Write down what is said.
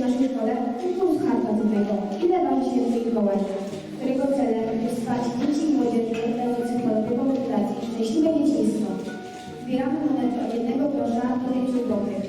naszej szkole konkurs charytatywnego Ile waży święty Mikołaj, którego celem jest wsparcie dzieci i młodzieży będących pod opieką fundacji Szczęśliwe Dzieciństwo. Zbieramy monety od jednego grosza do 5 złotych.